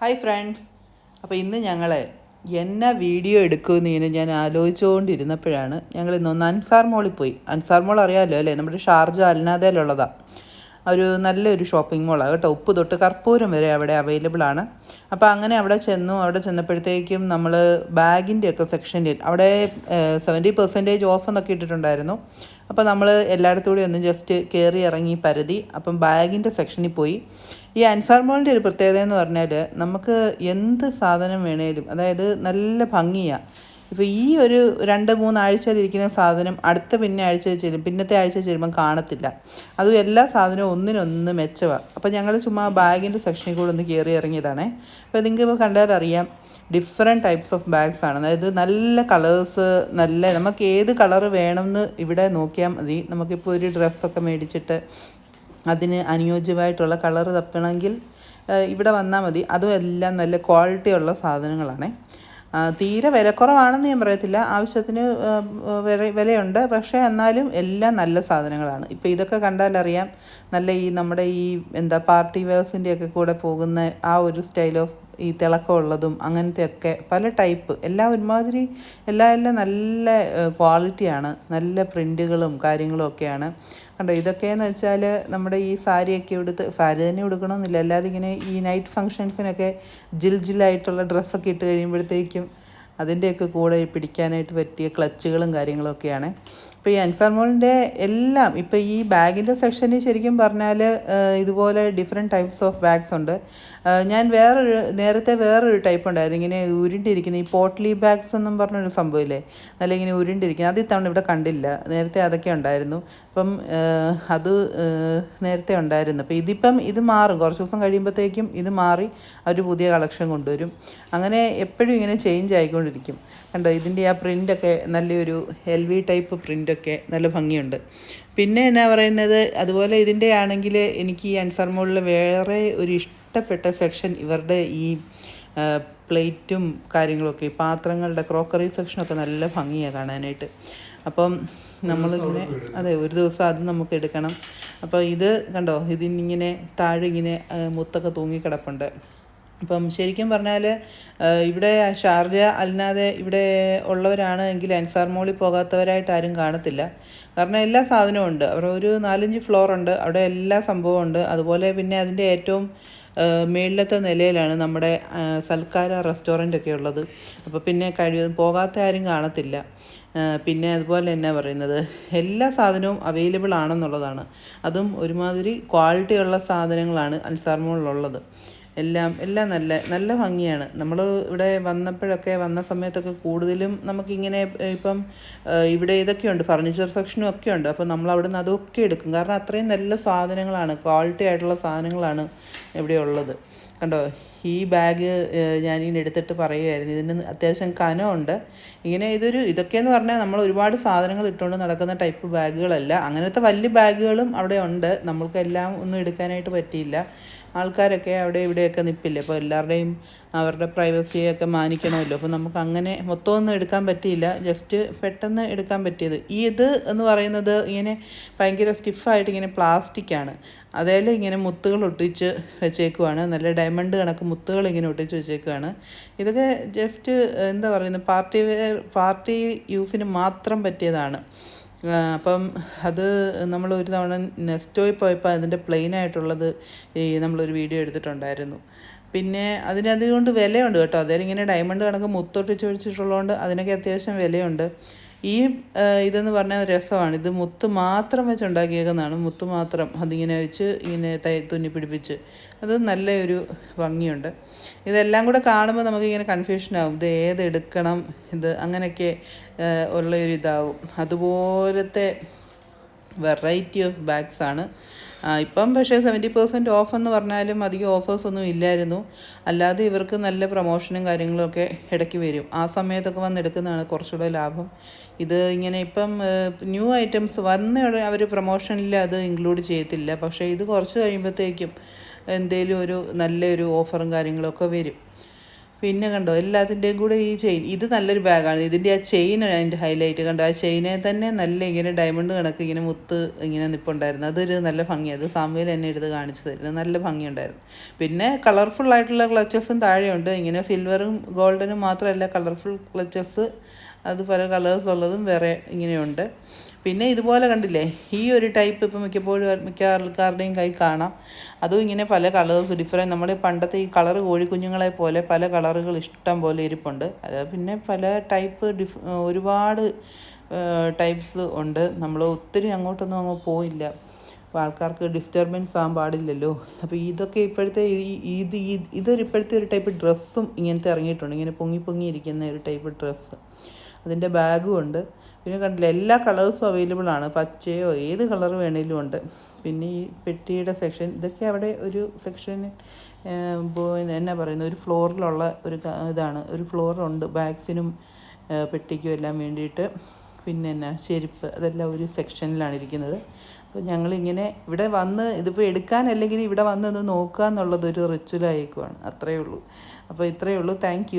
Hi friends അപ്പോൾ ഇന്ന് ഞങ്ങൾ എന്നാ വീഡിയോ എടുക്കുമെന്ന് ഇങ്ങനെ ഞാൻ ആലോചിച്ചുകൊണ്ടിരുന്നപ്പോഴാണ് ഞങ്ങൾ ഇന്ന് ഒന്ന് അൻസാർ മോളിൽ പോയി. അൻസാർ മോൾ അറിയാമല്ലോ അല്ലേ? നമ്മുടെ ഷാർജ അൽനാദയിലുള്ളതാണ് ഒരു നല്ലൊരു ഷോപ്പിംഗ് മോളാണ് കേട്ടോ. ഉപ്പ് തൊട്ട് കർപ്പൂരം വരെ അവിടെ അവൈലബിൾ ആണ്. അപ്പോൾ അങ്ങനെ അവിടെ ചെന്നു. അവിടെ ചെന്നപ്പോഴത്തേക്കും നമ്മൾ ബാഗിന്റെ ഒക്കെ സെക്ഷനിൽ അവിടെ സെവന്റി പെർസെന്റേജ് ഓഫ് എന്നൊക്കെ ഇട്ടിട്ടുണ്ടായിരുന്നു. അപ്പോൾ നമ്മൾ എല്ലായിടത്തും കൂടി ഒന്ന് ജസ്റ്റ് കയറി ഇറങ്ങി പരതി. അപ്പം ബാഗിന്റെ സെക്ഷനിൽ പോയി. ഈ അൻസാർ മോളിന്റെ ഒരു പ്രത്യേകത എന്ന് പറഞ്ഞാൽ നമുക്ക് എന്ത് സാധനം വേണേലും അതായത് നല്ല ഭംഗിയാണ് ഇപ്പോൾ ഈ ഒരു രണ്ട് മൂന്നാഴ്ചയിലിരിക്കുന്ന സാധനം അടുത്ത പിന്നെ ആഴ്ച ചെല്ലും പിന്നത്തെ ആഴ്ച ചെല്ലുമ്പം കാണത്തില്ല. അതും എല്ലാ സാധനവും ഒന്നിനൊന്ന് മെച്ചമാണ് അപ്പോൾ ഞങ്ങൾ ചുമ്മാ ബാഗിന്റെ സെക്ഷനിൽ കൂടെ ഒന്ന് കയറി ഇറങ്ങിയതാണേ. അപ്പോൾ നിങ്ങൾക്ക് ഇപ്പോൾ കണ്ടാൽ അറിയാം ഡിഫറെന്റ് ടൈപ്സ് ഓഫ് ബാഗ്സ് ആണ്. അതായത് നല്ല കളേഴ്സ് നല്ല നമുക്ക് ഏത് കളർ വേണമെന്ന് ഇവിടെ നോക്കിയാൽ മതി. നമുക്കിപ്പോൾ ഒരു ഡ്രസ്സൊക്കെ മേടിച്ചിട്ട് അതിന് അനുയോജ്യമായിട്ടുള്ള കളർ തപ്പണമെങ്കിൽ ഇവിടെ വന്നാൽ മതി. അതും എല്ലാം നല്ല ക്വാളിറ്റി ഉള്ള സാധനങ്ങളാണേ. തീരെ വിലക്കുറവാണെന്ന് ഞാൻ പറയത്തില്ല. ആവശ്യത്തിന് വിലയുണ്ട്. പക്ഷേ എന്നാലും എല്ലാം നല്ല സാധനങ്ങളാണ്. ഇപ്പോൾ ഇതൊക്കെ കണ്ടാലറിയാം നല്ല ഈ നമ്മുടെ ഈ എന്താ പാർട്ടി വേഴ്സിന്റെയൊക്കെ കൂടെ പോകുന്ന ആ ഒരു സ്റ്റൈൽ ഓഫ് ഈ തിളക്കമുള്ളതും അങ്ങനത്തെ ഒക്കെ പല ടൈപ്പ്. എല്ലാം ഒരുമാതിരി എല്ലാം എല്ലാം നല്ല ക്വാളിറ്റിയാണ്. നല്ല പ്രിന്റുകളും കാര്യങ്ങളും ഒക്കെയാണ്. കണ്ടോ ഇതൊക്കെയെന്ന് വെച്ചാൽ നമ്മുടെ ഈ സാരിയൊക്കെ എടുത്ത് സാരി തന്നെ ഉടുക്കണമെന്നില്ല അല്ലാതെ ഇങ്ങനെ ഈ നൈറ്റ് ഫങ്ഷൻസിനൊക്കെ ജിൽ ജില്ലായിട്ടുള്ള ഡ്രസ്സൊക്കെ ഇട്ട് കഴിയുമ്പോഴത്തേക്കും അതിന്റെയൊക്കെ കൂടെ പിടിക്കാനായിട്ട് പറ്റിയ ക്ലച്ചുകളും കാര്യങ്ങളൊക്കെയാണ്. ഇപ്പോൾ ഈ അൻസാർ മോളിന്റെ എല്ലാം ഇപ്പോൾ ഈ ബാഗിന്റെ സെക്ഷനിൽ ശരിക്കും പറഞ്ഞാൽ ഇതുപോലെ ഡിഫറെന്റ് ടൈപ്സ് ഓഫ് ബാഗ്സ് ഉണ്ട്. ഞാൻ വേറൊരു നേരത്തെ വേറൊരു ടൈപ്പ് ഉണ്ടായിരുന്നു. ഇങ്ങനെ ഉരുണ്ടിരിക്കുന്ന ഈ പോട്ട്ലി ബാഗ്സ് എന്നും പറഞ്ഞൊരു സംഭവമില്ലേ? നല്ല ഇങ്ങനെ ഉരുണ്ടിരിക്കുന്നത് അത് ഇത്തവണ ഇവിടെ കണ്ടില്ല. നേരത്തെ അതൊക്കെ ഉണ്ടായിരുന്നു. അപ്പം അത് നേരത്തെ ഉണ്ടായിരുന്നു. അപ്പോൾ ഇതിപ്പം ഇത് മാറും. കുറച്ച് ദിവസം കഴിയുമ്പോഴത്തേക്കും ഇത് മാറി അവർ പുതിയ കളക്ഷൻ കൊണ്ടുവരും. അങ്ങനെ എപ്പോഴും ഇങ്ങനെ ചേഞ്ച് ആയിക്കൊണ്ടിരിക്കും. കണ്ടോ ഇതിന്റെ ആ പ്രിന്റൊക്കെ നല്ലൊരു എൽ വി ടൈപ്പ് പ്രിന്റൊക്കെ നല്ല ഭംഗിയുണ്ട്. പിന്നെ എന്നാ പറയുന്നത് അതുപോലെ ഇതിന്റെ ആണെങ്കിൽ എനിക്ക് ഈ അൻസാർ മോളിൽ വേറെ ഒരു ഇഷ്ടപ്പെട്ട സെക്ഷൻ ഇവരുടെ ഈ പ്ലേറ്റും കാര്യങ്ങളൊക്കെ പാത്രങ്ങളുടെ ക്രോക്കറി സെക്ഷനൊക്കെ നല്ല ഭംഗിയാണ് കാണാനായിട്ട്. അപ്പം നമ്മളിങ്ങനെ അതെ ഒരു ദിവസം അത് നമുക്ക് എടുക്കണം. അപ്പോൾ ഇത് കണ്ടോ ഇതിനിങ്ങനെ താഴെ ഇങ്ങനെ മുത്തൊക്കെ തൂങ്ങിക്കിടപ്പുണ്ട്. അപ്പം ശരിക്കും പറഞ്ഞാൽ ഇവിടെ ഷാർജ അല്ലാതെ ഇവിടെ ഉള്ളവരാണ് എങ്കിൽ അൻസാർ മോളിൽ പോകാത്തവരായിട്ട് ആരും കാണത്തില്ല. കാരണം എല്ലാ സാധനവും ഉണ്ട്. അവിടെ ഒരു നാലഞ്ച് ഫ്ലോർ ഉണ്ട്. അവിടെ എല്ലാ സംഭവവും ഉണ്ട്. അതുപോലെ പിന്നെ അതിന്റെ ഏറ്റവും മേളിലത്തെ നിലയിലാണ് നമ്മുടെ സൽക്കാര റെസ്റ്റോറന്റ് ഒക്കെ ഉള്ളത്. അപ്പോൾ പിന്നെ കഴിയും പോകാത്ത ആരും കാണത്തില്ല. പിന്നെ അതുപോലെ തന്നെ പറയുന്നത്? എല്ലാ സാധനവും അവൈലബിൾ ആണെന്നുള്ളതാണ്. അതും ഒരുമാതിരി ക്വാളിറ്റി ഉള്ള സാധനങ്ങളാണ് അൻസാർ മോളിലുള്ളത്. എല്ലാം എല്ലാം നല്ല നല്ല ഭംഗിയാണ്. നമ്മൾ ഇവിടെ വന്നപ്പോഴൊക്കെ വന്ന സമയത്തൊക്കെ കൂടുതലും നമുക്കിങ്ങനെ ഇപ്പം ഇവിടെ ഇതൊക്കെയുണ്ട് ഫർണിച്ചർ സെക്ഷനും ഒക്കെ ഉണ്ട് അപ്പോൾ നമ്മൾ അവിടെ നിന്ന് അതൊക്കെ എടുക്കും. കാരണം അത്രയും നല്ല സാധനങ്ങളാണ് ക്വാളിറ്റി ആയിട്ടുള്ള സാധനങ്ങളാണ് ഇവിടെ ഉള്ളത്. കണ്ടോ? ഈ ബാഗ് ഞാനിങ്ങനെ എടുത്തിട്ട് പറയുമായിരുന്നു ഇതിന് അത്യാവശ്യം കനമുണ്ട്. ഇങ്ങനെ ഇതൊരു ഇതൊക്കെയെന്ന് പറഞ്ഞാൽ നമ്മൾ ഒരുപാട് സാധനങ്ങൾ ഇട്ടുകൊണ്ട് നടക്കുന്ന ടൈപ്പ് ബാഗുകളല്ല. അങ്ങനത്തെ വലിയ ബാഗുകളും അവിടെ ഉണ്ട്. നമ്മൾക്കെല്ലാം ഒന്നും എടുക്കാനായിട്ട് പറ്റിയില്ല. ആൾക്കാരൊക്കെ അവിടെ ഇവിടെയൊക്കെ നിൽപ്പില്ലേ അപ്പോൾ എല്ലാവരുടെയും അവരുടെ പ്രൈവസിയൊക്കെ മാനിക്കണമല്ലോ. അപ്പോൾ നമുക്ക് അങ്ങനെ മൊത്തമൊന്നും എടുക്കാൻ പറ്റിയില്ല. ജസ്റ്റ് പെട്ടെന്ന് എടുക്കാൻ പറ്റിയത്. ഈ ഇത് എന്ന് പറയുന്നത് ഇങ്ങനെ ഭയങ്കര സ്റ്റിഫായിട്ട് ഇങ്ങനെ പ്ലാസ്റ്റിക്കാണ്. അതേലും ഇങ്ങനെ മുത്തുകൾ ഒട്ടിച്ച് വെച്ചേക്കുവാണ്. നല്ല ഡയമണ്ട് കണക്ക് മുത്തുകൾ ഇങ്ങനെ ഒട്ടിച്ച് വെച്ചേക്കുവാണ്. ഇതൊക്കെ ജസ്റ്റ് എന്താ പറയുന്നത് പാർട്ടി വെയർ പാർട്ടി യൂസിന് മാത്രം പറ്റിയതാണ്. അപ്പം അത് നമ്മൾ ഒരു തവണ നെസ്റ്റോയിൽ പോയപ്പോൾ അതിന്റെ പ്ലെയിൻ ആയിട്ടുള്ളത് ഈ നമ്മളൊരു വീഡിയോ എടുത്തിട്ടുണ്ടായിരുന്നു. പിന്നെ അതിന് അതുകൊണ്ട് വിലയുണ്ട് കേട്ടോ. അതേലും ഇങ്ങനെ ഡയമണ്ട് കണക്ക് മുത്തൊട്ടിച്ച് വെച്ചിട്ടുള്ളതുകൊണ്ട് അതിനൊക്കെ അത്യാവശ്യം വിലയുണ്ട്. ഈ ഇതെന്ന് പറഞ്ഞാൽ രസമാണ്. ഇത് മുത്ത് മാത്രം വെച്ച് ഉണ്ടാക്കിയേക്കുന്നതാണ് മുത്ത് മാത്രം അതിങ്ങനെ വെച്ച് ഇങ്ങനെ തൈ തുന്നി പിടിപ്പിച്ച്. അത് നല്ലൊരു ഭംഗിയുണ്ട്. ഇതെല്ലാം കൂടെ കാണുമ്പോൾ നമുക്കിങ്ങനെ കൺഫ്യൂഷനാകും ഇത് ഏത് എടുക്കണം? ഇത് അങ്ങനെയൊക്കെ ഉള്ളൊരു ഇതാവും അതുപോലത്തെ വെറൈറ്റി ഓഫ് ബാഗ്സാണ്. ഇപ്പം പക്ഷേ സെവന്റി പെർസെന്റ് ഓഫ് എന്ന് പറഞ്ഞാലും അധികം ഓഫേഴ്സൊന്നും ഇല്ലായിരുന്നു. അല്ലാതെ ഇവർക്ക് നല്ല പ്രൊമോഷനും കാര്യങ്ങളൊക്കെ ഇടയ്ക്ക് വരും. ആ സമയത്തൊക്കെ വന്നെടുക്കുന്നതാണ് കുറച്ചുകൂടെ ലാഭം. ഇത് ഇങ്ങനെ ഇപ്പം ന്യൂ ഐറ്റംസ് വന്ന അവർ പ്രൊമോഷനിൽ അത് ഇൻക്ലൂഡ് ചെയ്യത്തില്ല. പക്ഷേ ഇത് കുറച്ച് കഴിയുമ്പോഴത്തേക്കും എന്തേലും ഒരു നല്ലൊരു ഓഫറും കാര്യങ്ങളൊക്കെ വരും. പിന്നെ കണ്ടോ എല്ലാത്തിന്റെയും കൂടെ ഈ ചെയിൻ ഇത് നല്ലൊരു ബാഗാണ്. ഇതിന്റെ ആ ചെയിൻ അതിന്റെ ഹൈലൈറ്റ് കണ്ടോ ആ ചെയിനെ തന്നെ നല്ല ഇങ്ങനെ ഡയമണ്ട് കണക്ക് ഇങ്ങനെ മുത്ത് ഇങ്ങനെ നിപ്പുണ്ടായിരുന്നു. അതൊരു നല്ല ഭംഗിയാണ് അത് സാമ്യയിൽ എന്നെ എടുത്ത് കാണിച്ചു തരുന്നത് നല്ല ഭംഗിയുണ്ടായിരുന്നു. പിന്നെ കളർഫുൾ ആയിട്ടുള്ള ക്ലച്ചസും താഴെയുണ്ട്. ഇങ്ങനെ സിൽവറും ഗോൾഡനും മാത്രമല്ല കളർഫുൾ ക്ലച്ചസ് അത് പല കളേഴ്സ് ഉള്ളതും വേറെ ഇങ്ങനെയുണ്ട്. പിന്നെ ഇതുപോലെ കണ്ടില്ലേ ഈ ഒരു ടൈപ്പ് ഇപ്പം മിക്കപ്പോഴും മിക്ക ആൾക്കാരുടെയും കൈ കാണാം. അതും ഇങ്ങനെ പല കളേഴ്സ് ഡിഫറെന്റ് നമ്മുടെ പണ്ടത്തെ ഈ കളർ കോഴിക്കുഞ്ഞുങ്ങളെ പോലെ പല കളറുകൾ ഇഷ്ടം പോലെ ഇരിപ്പുണ്ട്. അത് പിന്നെ പല ടൈപ്പ് ഡിഫ് ഒരുപാട് ടൈപ്സ് ഉണ്ട്. നമ്മൾ ഒത്തിരി അങ്ങോട്ടൊന്നും അങ്ങ് പോയില്ല. അപ്പോൾ ആൾക്കാർക്ക് ഡിസ്റ്റർബൻസ് ആകാൻ പാടില്ലല്ലോ. അപ്പോൾ ഇതൊക്കെ ഇപ്പോഴത്തെ ഇത് ഇതൊരു ഇപ്പോഴത്തെ ഒരു ടൈപ്പ് ഡ്രസ്സും ഇങ്ങനത്തെ ഇറങ്ങിയിട്ടുണ്ട്. ഇങ്ങനെ പൊങ്ങി പൊങ്ങി ഇരിക്കുന്ന ഒരു ടൈപ്പ് ഡ്രസ്സ് അതിന്റെ ബാഗും ഉണ്ട്. പിന്നെ കണ്ടില്ല എല്ലാ കളേഴ്സും അവൈലബിൾ ആണ്. പച്ചയോ ഏത് കളർ വേണേലും ഉണ്ട്. പിന്നെ ഈ പെട്ടിയുടെ സെക്ഷൻ ഇതൊക്കെ അവിടെ ഒരു സെക്ഷൻ എന്നാ പറയുന്നത് ഒരു ഫ്ലോറിലുള്ള ഒരു ഇതാണ്. ഒരു ഫ്ലോറുണ്ട് ബാഗ്സിനും പെട്ടിക്കും എല്ലാം വേണ്ടിയിട്ട്. പിന്നെ എന്നാ ചെരുപ്പ് അതെല്ലാം ഒരു സെക്ഷനിലാണ് ഇരിക്കുന്നത്. അപ്പോൾ ഞങ്ങളിങ്ങനെ ഇവിടെ വന്ന് ഇതിപ്പോൾ എടുക്കാൻ അല്ലെങ്കിൽ ഇവിടെ വന്ന് ഒന്ന് നോക്കുക എന്നുള്ളത് ഒരു റിച്വലായേക്കുവാണ് അത്രയേ ഉള്ളൂ. അപ്പോൾ ഇത്രയേ ഉള്ളൂ. താങ്ക്